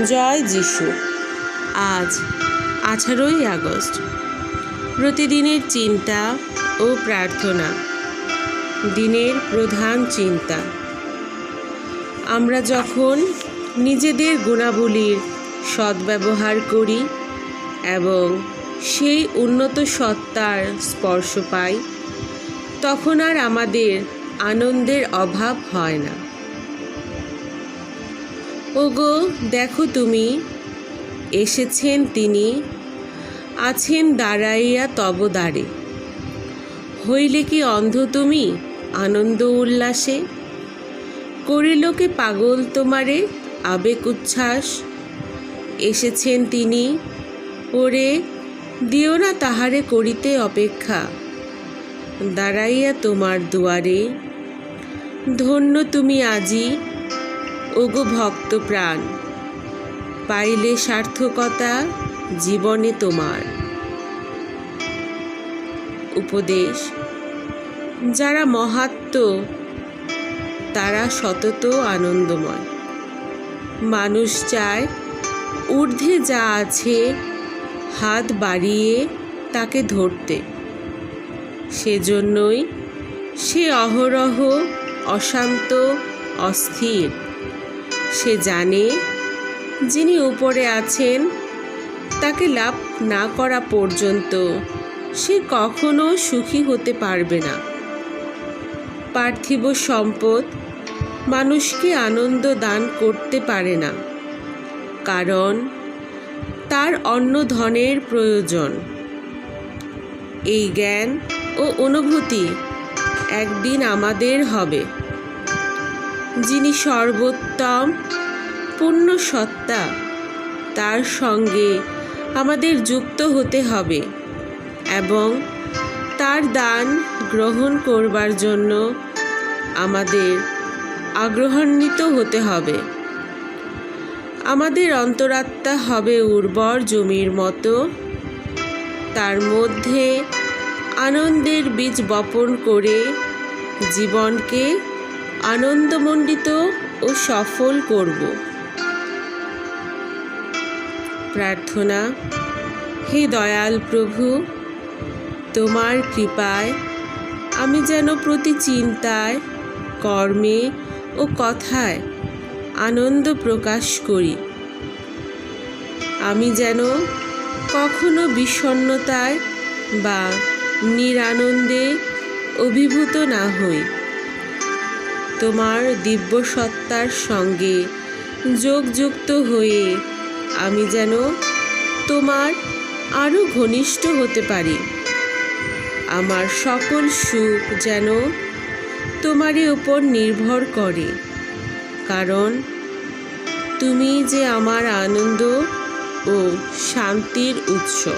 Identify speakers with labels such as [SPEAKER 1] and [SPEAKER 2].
[SPEAKER 1] জয় যিশু। আজ আঠারোই আগস্ট। প্রতিদিনের চিন্তা ও প্রার্থনা। দিনের প্রধান চিন্তা। আমরা যখন নিজেদের গুণাবলীর সদ্ব্যবহার করি এবং সেই উন্নত সত্তার স্পর্শ পাই, তখন আর আমাদের আনন্দের অভাব হয় না। ওগো, দেখো তুমি। এসেছেন তিনি, আছেন দাঁড়াইয়া তব দ্বারে। হইলে কি অন্ধ তুমি, আনন্দ উল্লাসে? করিল কি পাগল তোমারে, আবেগ উচ্ছ্বাস। এসেছেন তিনি, ওরে, দিও না তাহারে করিতে অপেক্ষা। দাঁড়াইয়া তোমার দুয়ারে। ধন্য তুমি আজি ওগো ভক্ত প্রাণ, পাইলে সার্থকতা জীবনে তোমার। উপদেশ, যারা মহাত্ম, তারা সতত আনন্দময়। মানুষ চায় ঊর্ধ্বে যা আছে, হাত বাড়িয়ে তাকে ধরতে। সেজন্যই সে অহরহ, অশান্ত, অস্থির। সে জানে যিনি উপরে আছেন, তাকে লাভ না করা পর্যন্ত সে কখনো সুখী হতে পারবে না। পার্থিব সম্পদ মানুষকে আনন্দ দান করতে পারে না, কারণ তার অন্য ধনের প্রয়োজন। এই জ্ঞান ও অনুভূতি একদিন আমাদের হবে। যিনি সর্বোত্তম পূর্ণ সত্তা তার সঙ্গে আমাদের যুক্ত হতে হবে এবং তার দান গ্রহণ করবার জন্য আমাদের আগ্রহান্বিত হতে হবে। আমাদের অন্তরাত্মা হবে উর্বর জমির মতো। তার মধ্যে আনন্দের বীজ বপন করে জীবনকে আনন্দমণ্ডিত ও সফল করব। প্রার্থনা, হে দয়াল প্রভু, তোমার কৃপায় আমি যেন প্রতি চিন্তায়, কর্মে ও কথায় আনন্দ প্রকাশ করি। আমি যেন কখনো বিষণ্ণতায় বা নিরানন্দে অভিভূত না হই। তোমার দিব্য সত্তার সঙ্গে যোগযুক্ত হয়ে আমি যেন তোমার আরও ঘনিষ্ঠ হতে পারি। আমার সকল সুখ যেন তোমারই উপর নির্ভর করে। কারণ তুমি যে আমার আনন্দ ও শান্তির উৎস।